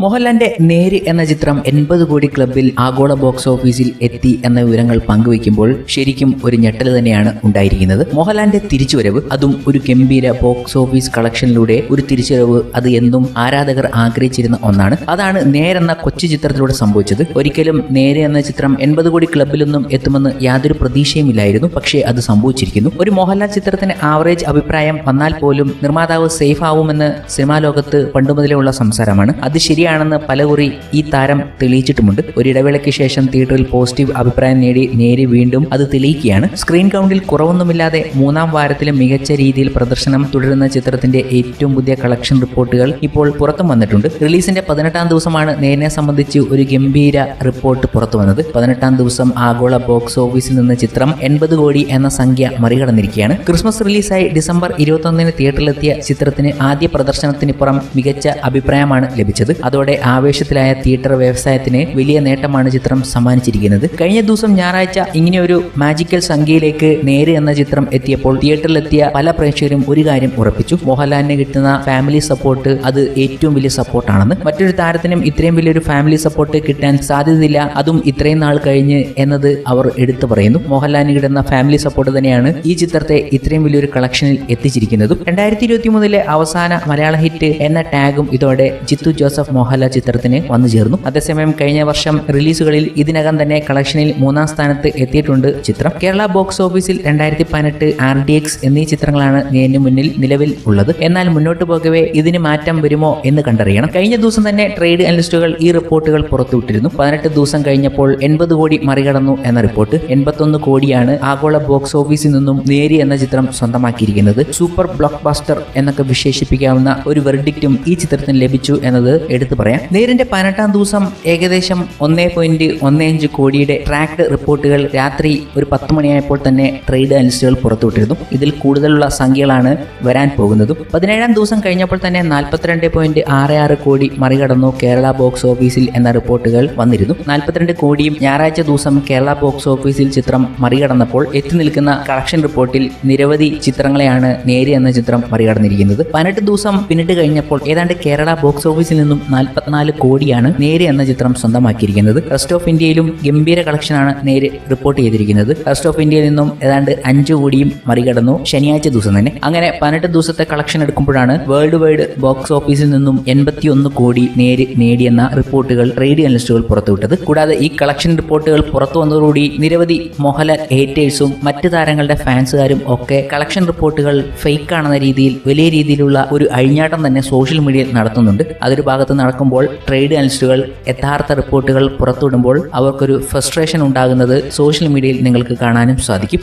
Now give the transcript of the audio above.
മോഹൻലാലിന്റെ നേര് എന്ന ചിത്രം എൺപത് കോടി ക്ലബിൽ ആഗോള ബോക്സ് ഓഫീസിൽ എത്തി എന്ന വിവരങ്ങൾ പങ്കുവയ്ക്കുമ്പോൾ ശരിക്കും ഒരു ഞെട്ടൽ തന്നെയാണ് ഉണ്ടായിരിക്കുന്നത്. മോഹൻലാലിന്റെ തിരിച്ചുവരവ് അതും ഒരു ഗംഭീര ബോക്സ് ഓഫീസ് കളക്ഷനിലൂടെ ഒരു തിരിച്ചുവരവ് അത് എന്നും ആരാധകർ ആഗ്രഹിച്ചിരുന്ന ഒന്നാണ്. അതാണ് നേരെന്ന കൊച്ചു ചിത്രത്തിലൂടെ സംഭവിച്ചത്. ഒരിക്കലും നേരെ എന്ന ചിത്രം എൺപത് കോടി ക്ലബിലൊന്നും എത്തുമെന്ന് യാതൊരു പ്രതീക്ഷയുമില്ലായിരുന്നു. പക്ഷേ അത് സംഭവിച്ചിരിക്കുന്നു. ഒരു മോഹൻലാൽ ചിത്രത്തിന് ആവറേജ് അഭിപ്രായം വന്നാൽ പോലും നിർമ്മാതാവ് സേഫ് ആവുമെന്ന് സിനിമാ ലോകത്ത് പണ്ടുമുതലേ ഉള്ള സംസാരമാണ്. അത് ശരിയാണെന്ന് പലകുറി ഈ താരം തെളിയിച്ചിട്ടുമുണ്ട്. ഒരു ഇടവേളയ്ക്ക് ശേഷം തിയേറ്ററിൽ പോസിറ്റീവ് അഭിപ്രായം നേടി നേരി വീണ്ടും അത് തെളിയിക്കുകയാണ്. സ്ക്രീൻ കൗണ്ടിൽ കുറവൊന്നുമില്ലാതെ മൂന്നാം വാരത്തിലും മികച്ച രീതിയിൽ പ്രദർശനം തുടരുന്ന ചിത്രത്തിന്റെ ഏറ്റവും പുതിയ കളക്ഷൻ റിപ്പോർട്ടുകൾ ഇപ്പോൾ പുറത്തും വന്നിട്ടുണ്ട്. റിലീസിന്റെ പതിനെട്ടാം ദിവസമാണ് നേരിനെ സംബന്ധിച്ച് ഒരു ഗംഭീര റിപ്പോർട്ട് പുറത്തു വന്നത്. പതിനെട്ടാം ദിവസം ആഗോള ബോക്സ് ഓഫീസിൽ നിന്ന് ചിത്രം എൺപത് കോടി എന്ന സംഖ്യ മറികടന്നിരിക്കുകയാണ്. ക്രിസ്മസ് റിലീസായി ഡിസംബർ ഇരുപത്തൊന്നിന് തിയേറ്ററിലെത്തിയ ചിത്രത്തിന് ആദ്യ പ്രദർശനത്തിന് പുറം മികച്ച അഭിപ്രായമാണ് ലഭിച്ചത്. അതോടെ ആവേശത്തിലായ തിയേറ്റർ വ്യവസായത്തിന് വലിയ നേട്ടമാണ് ചിത്രം സമ്മാനിച്ചിരിക്കുന്നത്. കഴിഞ്ഞ ദിവസം ഞായറാഴ്ച ഇങ്ങനെയൊരു മാജിക്കൽ സംഖ്യയിലേക്ക് നേര് എന്ന ചിത്രം എത്തിയപ്പോൾ തിയേറ്ററിലെത്തിയ പല പ്രേക്ഷകരും ഒരു കാര്യം ഉറപ്പിച്ചു. മോഹൻലാലിന് കിട്ടുന്ന ഫാമിലി സപ്പോർട്ട് അത് ഏറ്റവും വലിയ സപ്പോർട്ടാണെന്ന് മറ്റൊരു താരത്തിനും ഇത്രയും വലിയൊരു ഫാമിലി സപ്പോർട്ട് കിട്ടാൻ സാധ്യതയില്ല. അതും ഇത്രയും നാൾ കഴിഞ്ഞ് എന്നത് അവർ എടുത്തു പറയുന്നു. മോഹൻലാലിന് കിട്ടുന്ന ഫാമിലി സപ്പോർട്ട് തന്നെയാണ് ഈ ചിത്രത്തെ ഇത്രയും വലിയൊരു കളക്ഷനിൽ എത്തിച്ചിരിക്കുന്നതും. രണ്ടായിരത്തി ഇരുപത്തി മൂന്നിലെ അവസാന മലയാള ഹിറ്റ് എന്ന ടാഗും ഇതോടെ ജിത്തു ജോസഫ് മോഹൻലാൽ ചിത്രത്തിന് വന്നു ചേർന്നു. അതേസമയം കഴിഞ്ഞ വർഷം റിലീസുകളിൽ ഇതിനകം തന്നെ കളക്ഷനിൽ മൂന്നാം സ്ഥാനത്ത് എത്തിയിട്ടുണ്ട് ചിത്രം. കേരള ബോക്സ് ഓഫീസിൽ രണ്ടായിരത്തി പതിനെട്ട് ആർ ഡി എക്സ് എന്നീ ചിത്രങ്ങളാണ് നേരിന് മുന്നിൽ നിലവിൽ ഉള്ളത്. എന്നാൽ മുന്നോട്ട് പോകവേ ഇതിന് മാറ്റം വരുമോ എന്ന് കണ്ടറിയണം. കഴിഞ്ഞ ദിവസം തന്നെ ട്രേഡ് അനലിസ്റ്റുകൾ ഈ റിപ്പോർട്ടുകൾ പുറത്തുവിട്ടിരുന്നു. പതിനെട്ട് ദിവസം കഴിഞ്ഞപ്പോൾ എൺപത് കോടി മറികടന്നു എന്ന റിപ്പോർട്ട് എൺപത്തൊന്ന് കോടിയാണ് ആഗോള ബോക്സ് ഓഫീസിൽ നിന്നും നേരി എന്ന ചിത്രം സ്വന്തമാക്കിയിരിക്കുന്നത്. സൂപ്പർ ബ്ലോക്ക് ബാസ്റ്റർ എന്നൊക്കെ വിശേഷിപ്പിക്കാവുന്ന ഒരു വെർഡിക്റ്റും ഈ ചിത്രത്തിന് ലഭിച്ചു എന്നത് എടുത്തു പറയാം. നേരിന്റെ പതിനെട്ടാം ദിവസം ഏകദേശം ഒന്നേ പോയിന്റ് ഒന്നേ അഞ്ച് കോടിയുടെ ട്രാക്ട് റിപ്പോർട്ടുകൾ രാത്രി ഒരു പത്ത് മണിയായപ്പോൾ തന്നെ ട്രേഡ് അനലിസ്റ്റുകൾ പുറത്തുവിട്ടിരുന്നു. ഇതിൽ കൂടുതലുള്ള സംഖ്യകളാണ് വരാൻ പോകുന്നതും. പതിനേഴാം ദിവസം കഴിഞ്ഞപ്പോൾ തന്നെ നാൽപ്പത്തിരണ്ട് പോയിന്റ് ആറ് ആറ് കോടി മറികടന്നു കേരള ബോക്സ് ഓഫീസിൽ എന്ന റിപ്പോർട്ടുകൾ വന്നിരുന്നു. നാൽപ്പത്തിരണ്ട് കോടിയും ഞായറാഴ്ച ദിവസം കേരള ബോക്സ് ഓഫീസിൽ ചിത്രം മറികടന്നപ്പോൾ എത്തി നിൽക്കുന്ന കളക്ഷൻ റിപ്പോർട്ടിൽ നിരവധി ചിത്രങ്ങളെയാണ് നേരി എന്ന ചിത്രം മറികടന്നിരിക്കുന്നത്. പതിനെട്ട് ദിവസം പിന്നിട്ട് കഴിഞ്ഞപ്പോൾ ഏതാണ്ട് കേരള ബോക്സ് ഓഫീസിൽ നിന്നും നാൽപ്പത്തിനാല് കോടിയാണ് നേരെ എന്ന ചിത്രം സ്വന്തമാക്കിയിരിക്കുന്നത്. റെസ്റ്റ് ഓഫ് ഇന്ത്യയിലും ഗംഭീര കളക്ഷനാണ് നേരെ റിപ്പോർട്ട് ചെയ്തിരിക്കുന്നത്. റെസ്റ്റ് ഓഫ് ഇന്ത്യയിൽ നിന്നും ഏതാണ്ട് അഞ്ച് കോടിയും മറികടന്നു ശനിയാഴ്ച ദിവസം തന്നെ. അങ്ങനെ പതിനെട്ട് ദിവസത്തെ കളക്ഷൻ എടുക്കുമ്പോഴാണ് വേൾഡ് വൈഡ് ബോക്സ് ഓഫീസിൽ നിന്നും എൺപത്തിയൊന്ന് കോടി നേര് നേടിയെന്ന റിപ്പോർട്ടുകൾ റേഡിയോ അനലിസ്റ്റുകൾ പുറത്തുവിട്ടത്. കൂടാതെ ഈ കളക്ഷൻ റിപ്പോർട്ടുകൾ പുറത്തു വന്നതോടുകൂടി നിരവധി മോഹൻലാൽ ഹേറ്റേഴ്സും മറ്റ് താരങ്ങളുടെ ഫാൻസുകാരും ഒക്കെ കളക്ഷൻ റിപ്പോർട്ടുകൾ ഫേക്ക് ആണെന്ന രീതിയിൽ വലിയ രീതിയിലുള്ള ഒരു അഴിഞ്ഞാട്ടം തന്നെ സോഷ്യൽ മീഡിയയിൽ നടത്തുന്നുണ്ട്. അതൊരു ഭാഗത്ത് നടക്കുമ്പോൾ ട്രേഡ് അനലിസ്റ്റുകൾ യഥാർത്ഥ റിപ്പോർട്ടുകൾ പുറത്തുവിടുമ്പോൾ അവർക്കൊരു ഫ്രസ്ട്രേഷൻ ഉണ്ടാകുന്നത് സോഷ്യൽ മീഡിയയിൽ നിങ്ങൾക്ക് കാണാനും സാധിക്കും.